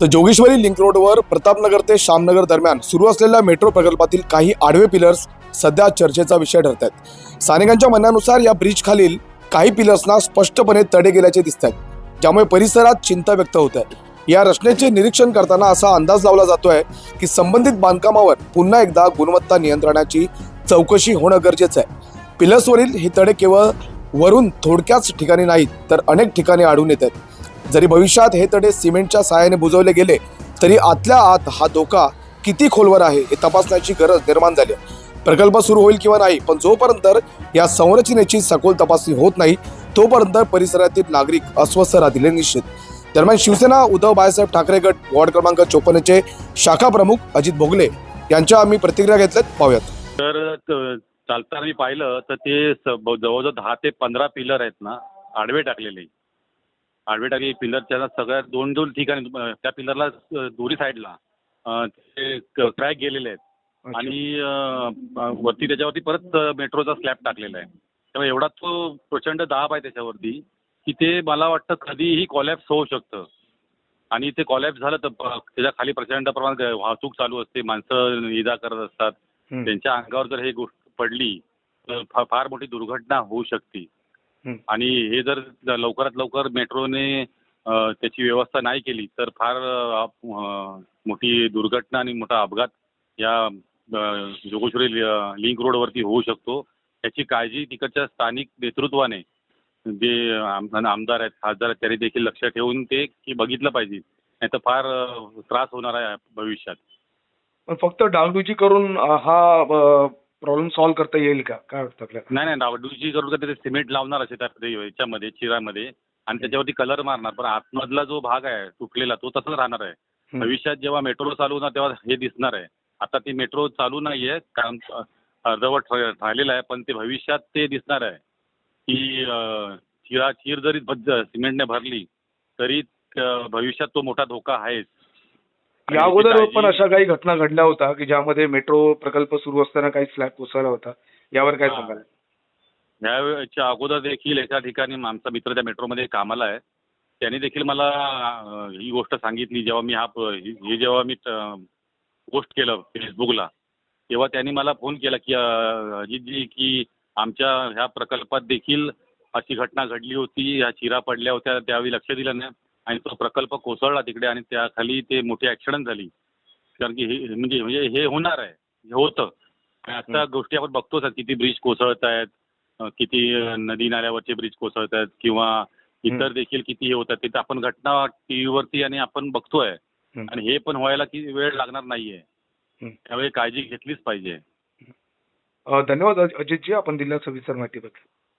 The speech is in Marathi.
तर जोगेश्वरी लिंक रोडवर प्रतापनगर ते श्यामनगर दरम्यान सुरू असलेल्या मेट्रो प्रकल्पातील काही आडवे पिलर्स सध्या चर्चेचा विषय ठरत आहेत. स्थानिकांच्या म्हणण्यानुसार या ब्रिज खालील काही पिलर्सना स्पष्टपणे तडे गेल्याचे दिसत आहेत ज्यामुळे परिसरात चिंता व्यक्त होत आहे. या रचनेचे निरीक्षण करताना असा अंदाज लावला जातोय की संबंधित बांधकामावर पुन्हा एकदा गुणवत्ता नियंत्रणाची चौकशी होणं गरजेचं आहे. पिलर्सवरील हे तडे केवळ वरून थोडक्याच ठिकाणी नाहीत तर अनेक ठिकाणी आढळून येत आहेत. जरी भविष्यात हे तडे सिमेंटच्या सहाय्याने बुजवले गेले तरी आतल्या आत हा धोका किती खोलवर आहे हे तपासण्याची गरज निर्माण झाली प्रकल्प सुरू होईल किंवा नाही पण जोपर्यंत या संरचनेची सखोल तपासणी होत नाही तोपर्यंत परिसरातील नागरिक अस्वस्थ राहतील हे निश्चित. दरम्यान शिवसेना उद्धव बाळासाहेब ठाकरे गट वॉर्ड क्रमांक चोपन्नचे शाखा प्रमुख अजित भोगले यांच्या आम्ही प्रतिक्रिया घेतल्यात. पाहूयात. तर चालताना मी पाहिलं तर ते जवळजवळ दहा ते पंधरा पिलर आहेत ना आडवे टाकलेले. आडवे टाकलेले पिलरच्या सगळ्या दोन दोन ठिकाणी त्या पिलरला दोन्ही साईडला ते क्रॅक गेलेले आहेत. आणि वरती त्याच्यावरती परत मेट्रोचा स्लॅब टाकलेला आहे. त्यामुळे एवढा तो प्रचंड दाब आहे त्याच्यावरती की ते मला वाटतं कधीही कॉलॅप्स होऊ शकतं. आणि ते कॉलॅप्स झालं तर त्याच्याखाली प्रचंड प्रमाणात वाहतूक चालू असते माणसं इजा करत असतात. त्यांच्या अंगावर जर हे गोष्ट पडली तर फार मोठी दुर्घटना होऊ शकते. आणि हे जर लवकरात लवकर मेट्रोने त्याची व्यवस्था नाही केली तर फार मोठी दुर्घटना आणि मोठा अपघात या जोगेश्वरी लिंक रोडवरती होऊ शकतो. याची काळजी तिकडच्या स्थानिक नेतृत्वाने जे आम- आमदार आहेत खासदार आहेत त्यांनी देखील लक्ष ठेवून ते की बघितलं पाहिजे. नाही तर फार त्रास होणार आहे भविष्यात. फक्त डागडुजी करून हा प्रॉब्लेम सॉल्व्ह करता येईल का? काय वाटतं आपल्याला? नाही नाही डावडूची करून का ते सिमेंट लावणार असे त्या ते याच्यामध्ये चिरामध्ये आणि त्याच्यावरती कलर मारणार. पण आतमधला जो भाग आहे तुटलेला तो तसाच राहणार आहे. भविष्यात जेव्हा मेट्रो चालू होणार तेव्हा हे दिसणार आहे. आता ती मेट्रो चालू नाहीये कारण अ, अर्धवट राहिलेलं आहे पण ते भविष्यात ते दिसणार आहे. की अ, चिरा चीर जरी सिमेंटने भरली तरी अ, भविष्यात तो मोठा धोका आहेच. या अगोदर पण अशा काही घटना घडल्या होत्या की ज्यामध्ये मेट्रो प्रकल्प सुरू असताना काही स्लॅब कोसळला होता? यावर काय. सांगाल? ह्याच्या अगोदर देखील एका ठिकाणी आमचा मित्र त्या मेट्रोमध्ये कामाला आहे. त्यांनी देखील मला ही गोष्ट सांगितली. जेव्हा मी हा ही जेव्हा मी पोस्ट केलं फेसबुकला तेव्हा त्यांनी मला फोन केला की अजितजी की आमच्या ह्या प्रकल्पात देखील अशी घटना घडली होती. ह्या चिरा पडल्या होत्या त्यावेळी लक्ष दिलं नाही. आणि तो प्रकल्प कोसळला तिकडे आणि त्याखाली ते मोठी ॲक्सिडेंट झाली. कारण की हे म्हणजे म्हणजे हे होणार आहे. हे होतं. आता गोष्टी आपण बघतोच किती ब्रिज कोसळत आहेत. किती नदी नाल्यावरचे ब्रिज कोसळत आहेत किंवा इतर. देखील किती हे होत आहेत. तिथं आपण घटना टी व्हीवरती आणि आपण बघतोय. आणि हे पण व्हायला की वेळ लागणार नाहीये. त्यावेळी काळजी घेतलीच पाहिजे. धन्यवाद अजितजी. आपण दिल्या सविस्तर माहितीबद्दल.